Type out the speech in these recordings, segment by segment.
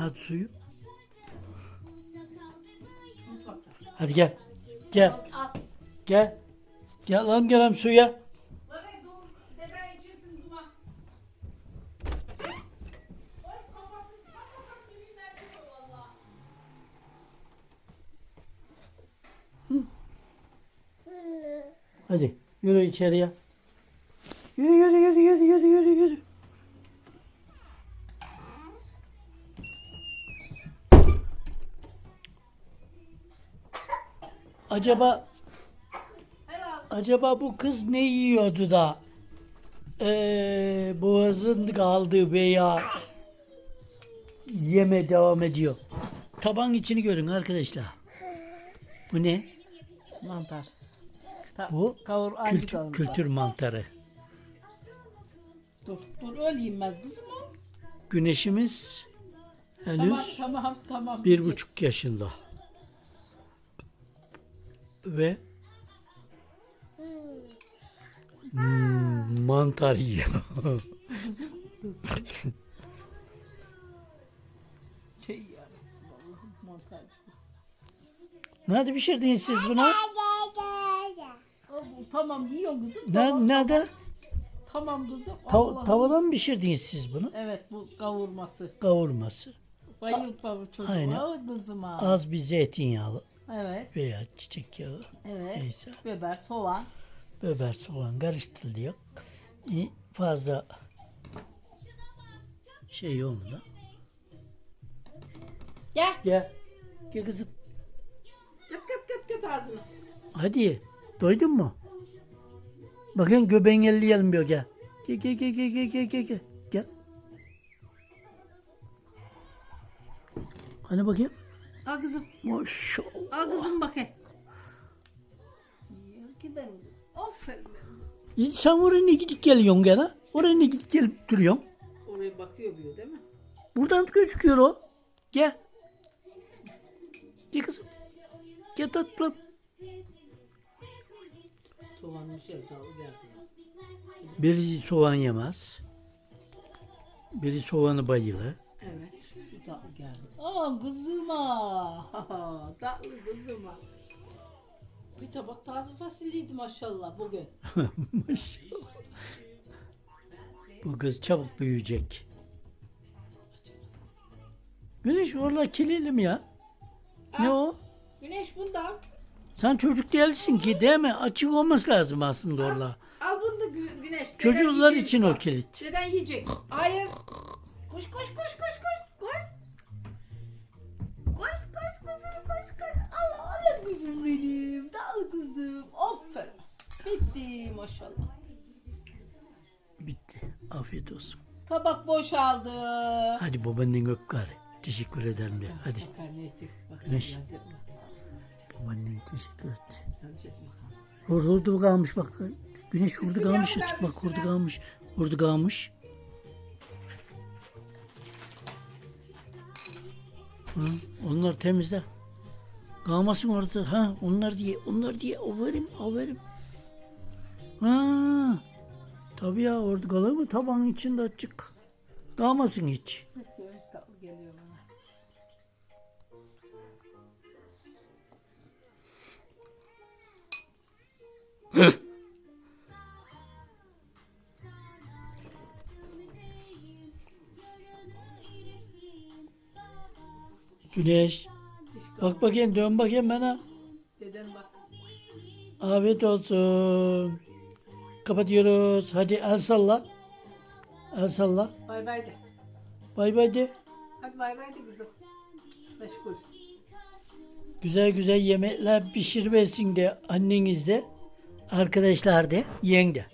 Nerede suyu? Hadi gel. Gel. Gel. Gel lan suya. Dibimden tutuyor valla. Hadi yürü içeriye. Yürü yürü yürü yürü yürü yürü Acaba acaba bu kız ne yiyordu da eee boğazın kaldı veya yeme devam ediyor. Taban içini görün arkadaşlar. Bu ne? Mantar. Ta, Bu kavur Kültür, kavur. kültür mantarı. Dur dur öyle yenmez kızım o. Güneşimiz Tamam henüz tamam tamam. bir buçuk yaşında. Ve Hmm, mantar yiyor. Şey ya. Mantar. Nerede pişirdiniz siz bunu? Tamam yiyor kızım. Ne, Tamam, nerede? tamam kızım. Ta- Allah'ım. tavada mı pişirdiniz siz bunu? Evet bu kavurması. Kavurması. Bayıltma bu çocuğu. Aynen. Aynen. kızıma. Az bir zeytinyağlı Evet. veya çiçek yağı, Evet. Neyse. Biber, soğan. biber, soğan karıştırılıyor. Fazla şey olmadan. Gel. Gel. Gel kızım. Git git git git ağzını. Hadi. Doydun mu? Bakın göbeğin elleyelim bir gel. Gel gel gel gel gel gel gel gel. Gel. Hani bakayım. Al kızım. Maşallah. Al kızım bakayım. Yiyor ki ben. Aferin benim. İyi, Sen oraya ne gidip geliyorsun gene? Oraya ne gidip gelip duruyorsun? Oraya bakıyor bir değil mi? Buradan gözüküyor o. Gel. Gel kızım. Gel tatlım. Soğan bir şey. Biri soğan yemez. Biri soğanı bayılır. Su tatlı geldi. Aa kızıma. tatlı kızıma. Bir tabak taze fasulyeydi maşallah bugün. Bu kız çabuk büyüyecek. Güneş orada mi ya? Ne o? Güneş bundan. Sen çocuk değilsin ki değil mi? Açık olması lazım aslında orada. Al bunu da gü- güneş. Çocuklar için o kilit. Deden yiyecek. Hayır. Koş koş koş. Bitti maşallah. Bitti. Afiyet olsun. Tabak boşaldı. Hadi babaannen öp gari. Teşekkür ederim de. Hadi. Güneş. Babaannen teşekkür et. Hur hurdu kalmış bak. Güneş hurdu kalmış açık bak hurdu kalmış. Hurdu kalmış. Hı, onlar temizle. Kalmasın orada. Ha, onlar diye, onlar diye. O verim. Ha, tabii ya kalır mı? Tabanın içinde açık. Kalmasın hiç. Böyle tatlı geliyor bana. Güneş. Bak bakayım, dön bakayım bana. Deden bak. Afiyet olsun. Kapatıyoruz. Hadi el salla. El salla. Bay bay de. Bay bay de. Hadi bay bay de kızım. Meşgul. Güzel güzel yemekler pişirmesin de anneniz de. Arkadaşlar de. Yiyen de.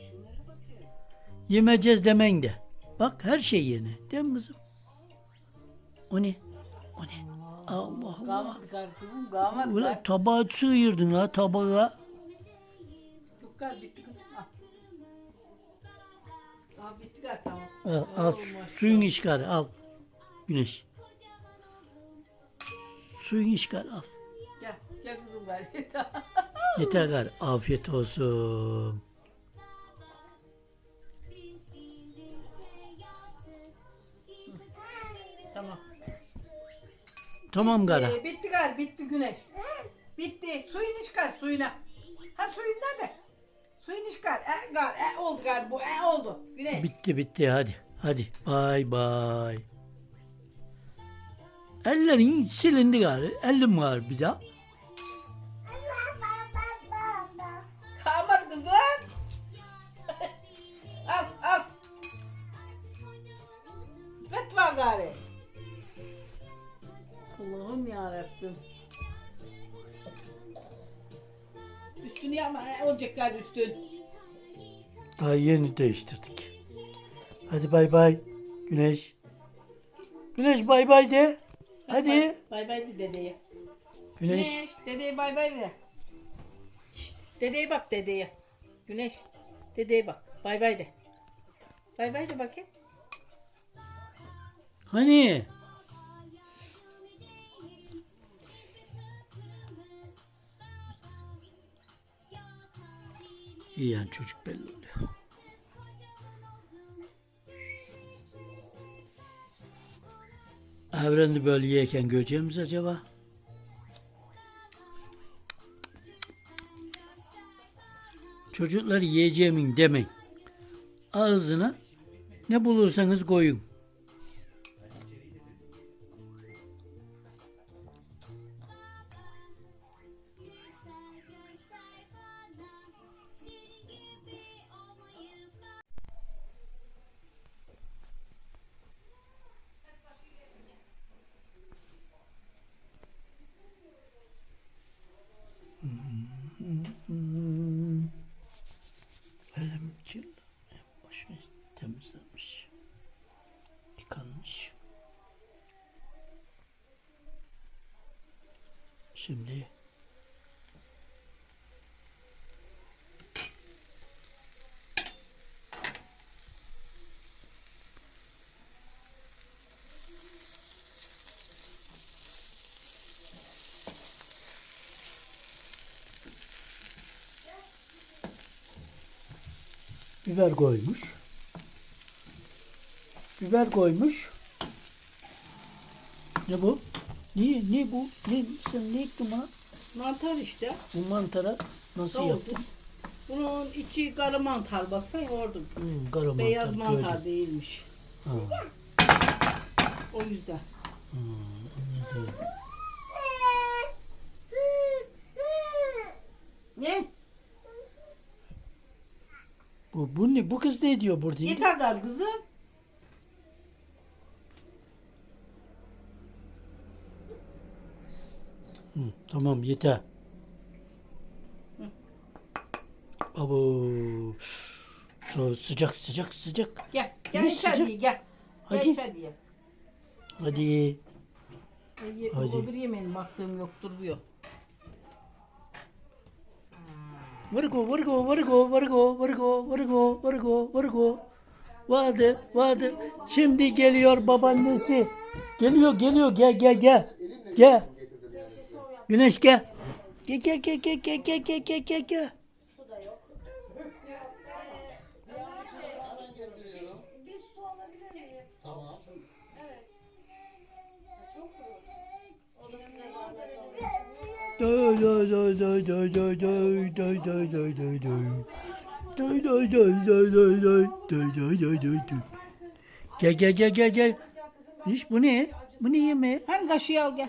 Yemeyeceğiz demen de. Bak her şey yeni. Değil mi kızım? O ne? O ne? Allah Allah. Kar kızım kalmadı Ulan tabağı sıyırdın ha tabağa. Çok kar bitti kızım. Al. Bitti tamam. Al, al suyun işgal al. Güneş. Suyun işgal al. Gel. Gel kızım ver. Yeter gar. Afiyet olsun. tamam. Tamam Kara. Bitti, bitti gari bitti güneş. Bitti. Suyunu çıkar suyuna. Ha suyun nerede? Suyunu çıkar. E, gar, e, oldu gari bu. E, oldu. Güneş. Bitti bitti hadi. Hadi. Bay bay. Ellerin silindi gari. Elim var bir daha. Aman kızım. al al. Bet var gari. Allah'ım yarabbim. Üstünü yapma. E, olacak gari üstün. Daha yeni değiştirdik. Hadi bay bay. Güneş. Güneş bay bay de. Hadi. Bay bay de dedeye. Güneş. Güneş. Dedeye bay bay de. Şşt, dedeye bak dedeye. Güneş. Dedeye bak. Bay bay de. Bay bay de bakayım. Hani? Yiyen çocuk belli oluyor. Evrende böyle yiyken göreceğimiz acaba? Çocuklar yiyeceğimin demeyin. Ağzına ne bulursanız koyun. Şimdi biber koymuş. Biber koymuş. Ne bu? Ne, ne bu? Ne, sen ne ettin bana? Mantar işte. Bu mantara nasıl Kavurdum. yaptın? Bunun içi kara mantar baksan yoğurdum. Hmm, kara mantar. Beyaz mantar gördüm. değilmiş. Ha, O yüzden. anladım. Ne? Bu, bu ne? Bu kız ne diyor burada? Yeter kızım. Tamam yeter. Abo. So, sıcak sıcak sıcak. Gel. Gel Ne içer sıcak? gel. Gel Hadi. içer diye. Hadi. Ye, Hadi. Öbür yemeğin baktığım yok duruyor. Vargo, vargo, vargo, vargo, vargo, vargo, vargo, vargo. Vardı, vardı. Şimdi geliyor babaannesi. Geliyor, geliyor. Gel, gel, gel. Gel. Güneş gel. Gel, gel, gel, gel, gel, gel, gel, gel, gel, gel. Doy, doy, doy, doy, doy, doy, doy, doy, doy, doy, doy, doy. Doy, doy, doy, doy, doy, doy, doy, doy, doy, doy, doy. Gel, gel, gel, gel, gel. Güneş bu ne? Bu ne yemeği? Hani kaşığı al gel.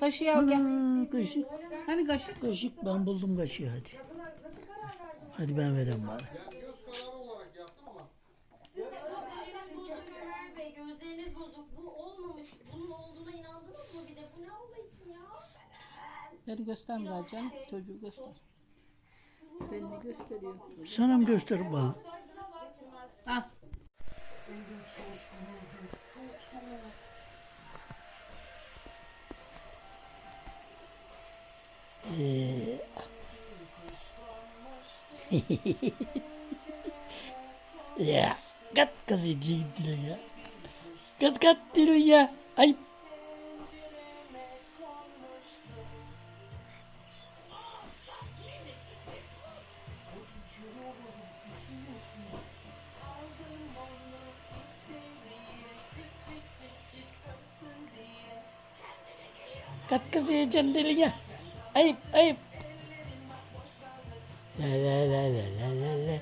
Kaşığı al gel. Kaşık. Hani kaşık? Kaşık ben buldum kaşığı hadi. Hadi ben vereyim bana. Gözleriniz bozuk Ömer Bey, gözleriniz bozuk. Bu olmamış. Bunun olduğuna inandınız mı bir de? Bu ne Allah için ya? Beni gösterme Racan. Çocuğu göster. Seni gösteriyor. Sana mı göster bana? Al. Ya, kat kasih jigdil ya. Kat kat tilu ya. Ay. Kat kasi jigdil. Ay, ay. La la la la la la la.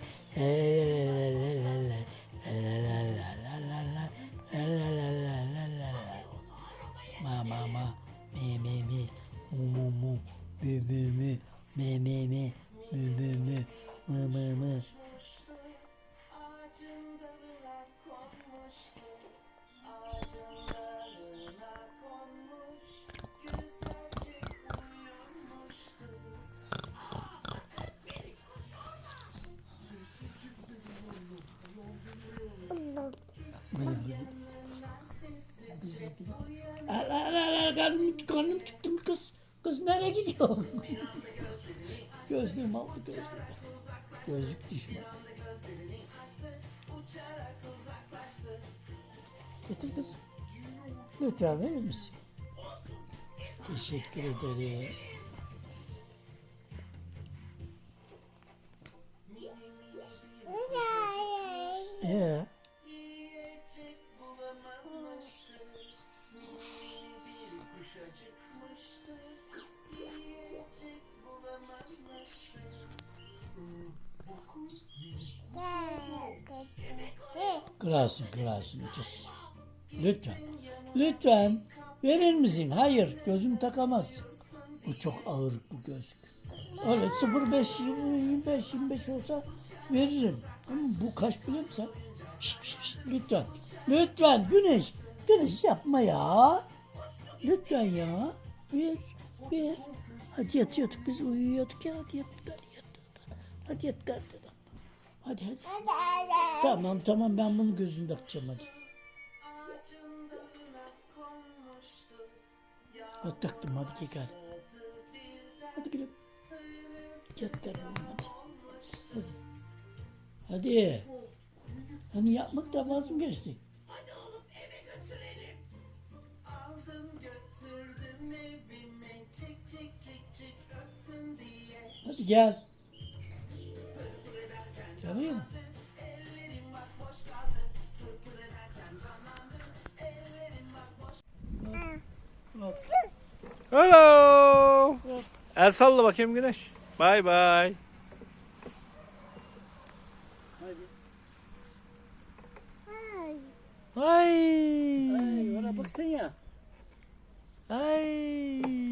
Ma ma ma. Mi mi mi. Mu mu mu. Mi mi mi. Mi mi mi. Mi mi mi. Mı mı mı. Al al karnım, karnım çıktı kız? Kız nereye gidiyor? Gözlüğüm aldı gözlüğüm. Gözlük düşman. Getir kızım. Lütfen verir misin? Teşekkür ederim. Ee, Kralsın cız. Lütfen. Lütfen. Verir misin? Hayır. Gözüm takamazsın. Bu çok ağır bu gözlük. Öyle 05 25 25 olsa veririm. Ama bu kaç biliyor musun? Şşt, şşt, lütfen. Lütfen Güneş. Güneş yapma ya. Lütfen ya. Ver. Ver. Hadi yatıyorduk biz uyuyorduk ya. Hadi yat. Hadi yat. Hadi yat. Hadi yat. Hadi hadi. Tamam tamam ben bunu gözünde bakacağım hadi. Hadi taktım hadi gel. Hadi gülüm. Yat gel oğlum hadi. Hadi. Hadi. Hani yapmak da vaz mı geçti? Hadi gel. Çalıyor mu? Hello. El salla bakayım güneş. Bye bye. Ay. Ay ona baksana ya. Ay.